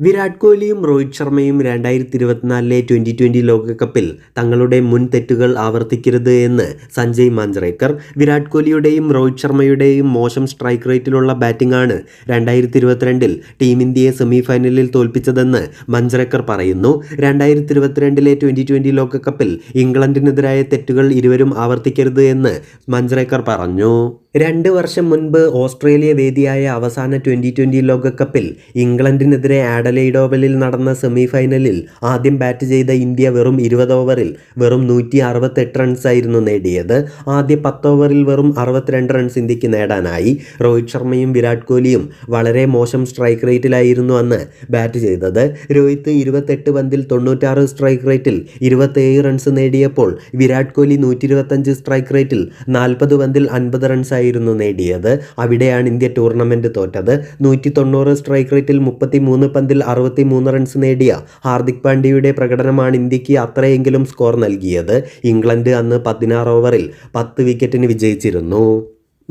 വിരാട് കോഹ്ലിയും രോഹിത് ശർമ്മയും രണ്ടായിരത്തി ഇരുപത്തിനാലിലെ ട്വന്റി ട്വന്റി ലോകകപ്പിൽ തങ്ങളുടെ മുൻ തെറ്റുകൾ ആവർത്തിക്കരുത് എന്ന് സഞ്ജയ് മാഞ്ചറേക്കർ വിരാട് കോഹ്ലിയുടെയും രോഹിത് ശർമ്മയുടെയും മോശം സ്ട്രൈക്ക് റേറ്റിലുള്ള ബാറ്റിംഗ് ആണ് രണ്ടായിരത്തി ഇരുപത്തിരണ്ടിൽ ടീം ഇന്ത്യയെ സെമിഫൈനലിൽ തോൽപ്പിച്ചതെന്ന് മഞ്ചറേക്കർ പറയുന്നു. രണ്ടായിരത്തി ഇരുപത്തിരണ്ടിലെ ട്വന്റി ട്വന്റി ലോകകപ്പിൽ ഇംഗ്ലണ്ടിനെതിരായ തെറ്റുകൾ ഇരുവരും ആവർത്തിക്കരുത് എന്ന് മഞ്ചറേക്കർ പറഞ്ഞു. രണ്ട് വർഷം മുൻപ് ഓസ്ട്രേലിയ വേദിയായ അവസാന ട്വന്റി ട്വന്റി ലോകകപ്പിൽ ഇംഗ്ലണ്ടിനെതിരെ ആഡലൈഡോവലിൽ നടന്ന സെമിഫൈനലിൽ ആദ്യം ബാറ്റ് ചെയ്ത ഇന്ത്യ വെറും ഇരുപത് ഓവറിൽ വെറും നൂറ്റി അറുപത്തെട്ട് റൺസായിരുന്നു നേടിയത്. ആദ്യ പത്ത് ഓവറിൽ വെറും അറുപത്തിരണ്ട് റൺസ് ഇന്ത്യയ്ക്ക് നേടാനായി. രോഹിത് ശർമ്മയും വിരാട് കോഹ്ലിയും വളരെ മോശം സ്ട്രൈക്ക് റേറ്റിലായിരുന്നു അന്ന് ബാറ്റ് ചെയ്തത്. രോഹിത് ഇരുപത്തെട്ട് പന്തിൽ തൊണ്ണൂറ്റാറ് സ്ട്രൈക്ക് റേറ്റിൽ ഇരുപത്തേഴ് റൺസ് നേടിയപ്പോൾ വിരാട് കോഹ്ലി നൂറ്റി സ്ട്രൈക്ക് റേറ്റിൽ നാൽപ്പത് പന്തിൽ അൻപത് റൺസ് ആയിരുന്നു നേടിയത്. അവിടെയാണ് ഇന്ത്യ ടൂർണമെന്റ് തോറ്റത്. നൂറ്റി തൊണ്ണൂറ് സ്ട്രൈക്ക് റേറ്റിൽ മുപ്പത്തി മൂന്ന് പന്തിൽ അറുപത്തി മൂന്ന് റൺസ് നേടിയ ഹാർദിക് പാണ്ഡ്യയുടെ പ്രകടനമാണ് ഇന്ത്യയ്ക്ക് അത്രയെങ്കിലും സ്കോർ നൽകിയത്. ഇംഗ്ലണ്ട് അന്ന് പതിനാറ് ഓവറിൽ പത്ത് വിക്കറ്റിന് വിജയിച്ചിരുന്നു.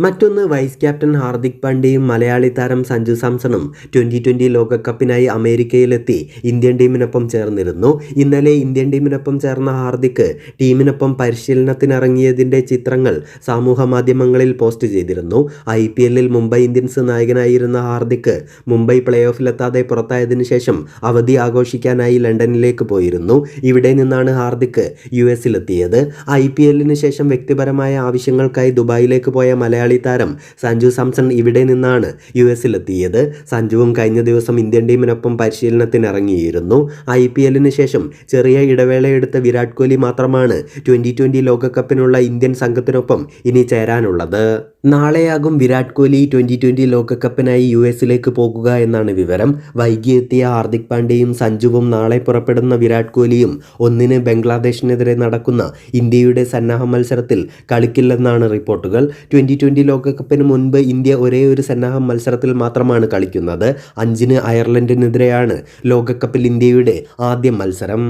മറ്റൊന്ന് വൈസ് ക്യാപ്റ്റൻ ഹാർദിക് പാണ്ഡ്യയും മലയാളി താരം സഞ്ജു സാംസണും ട്വന്റി ട്വന്റി ലോകകപ്പിനായി അമേരിക്കയിലെത്തി ഇന്ത്യൻ ടീമിനൊപ്പം ചേർന്നിരുന്നു. ഇന്നലെ ഇന്ത്യൻ ടീമിനൊപ്പം ചേർന്ന ഹാർദിക് ടീമിനൊപ്പം പരിശീലനത്തിനിറങ്ങിയതിന്റെ ചിത്രങ്ങൾ സമൂഹ മാധ്യമങ്ങളിൽ പോസ്റ്റ് ചെയ്തിരുന്നു. ഐ പി എല്ലിൽ മുംബൈ ഇന്ത്യൻസ് നായകനായിരുന്ന ഹാർദിക് മുംബൈ പ്ലേ ഓഫിലെത്താതെ പുറത്തായതിനു ശേഷം അവധി ആഘോഷിക്കാനായി ലണ്ടനിലേക്ക് പോയിരുന്നു. ഇവിടെ നിന്നാണ് ഹാർദിക് യു എസിലെത്തിയത്. ഐ പി എല്ലിന് ശേഷം വ്യക്തിപരമായ ആവശ്യങ്ങൾക്കായി ദുബായിലേക്ക് പോയ മലയാളി താരം സഞ്ജു സാംസൺ ഇവിടെ നിന്നാണ് യു എസിലെത്തിയത്. സഞ്ജുവും കഴിഞ്ഞ ദിവസം ഇന്ത്യൻ ടീമിനൊപ്പം പരിശീലനത്തിനിറങ്ങിയിരുന്നു. ഐ പി എല്ലിന് ശേഷം ചെറിയ ഇടവേളയെടുത്ത വിരാട് കോഹ്ലി മാത്രമാണ് ട്വന്റി ട്വന്റി ലോകകപ്പിനുള്ള ഇന്ത്യൻ സംഘത്തിനൊപ്പം ഇനി ചേരാനുള്ളത്. നാളെയാകും വിരാട് കോഹ്ലി ട്വന്റി ട്വന്റി ലോകകപ്പിനായി യു എസിലേക്ക് പോകുക എന്നാണ് വിവരം. വൈകി എത്തിയ ഹാർദിക് പാണ്ഡ്യയും സഞ്ജുവും നാളെ പുറപ്പെടുന്ന വിരാട് കോഹ്ലിയും ഒന്നിന് ബംഗ്ലാദേശിനെതിരെ നടക്കുന്ന ഇന്ത്യയുടെ സന്നാഹ മത്സരത്തിൽ കളിക്കില്ലെന്നാണ് റിപ്പോർട്ടുകൾ. ട്വന്റി ട്വന്റി ലോകകപ്പിന് മുൻപ് ഇന്ത്യ ഒരേ ഒരു സന്നാഹ മത്സരത്തിൽ മാത്രമാണ് കളിക്കുന്നത്. അഞ്ചിന് അയർലൻഡിനെതിരെയാണ് ലോകകപ്പിൽ ഇന്ത്യയുടെ ആദ്യ മത്സരം.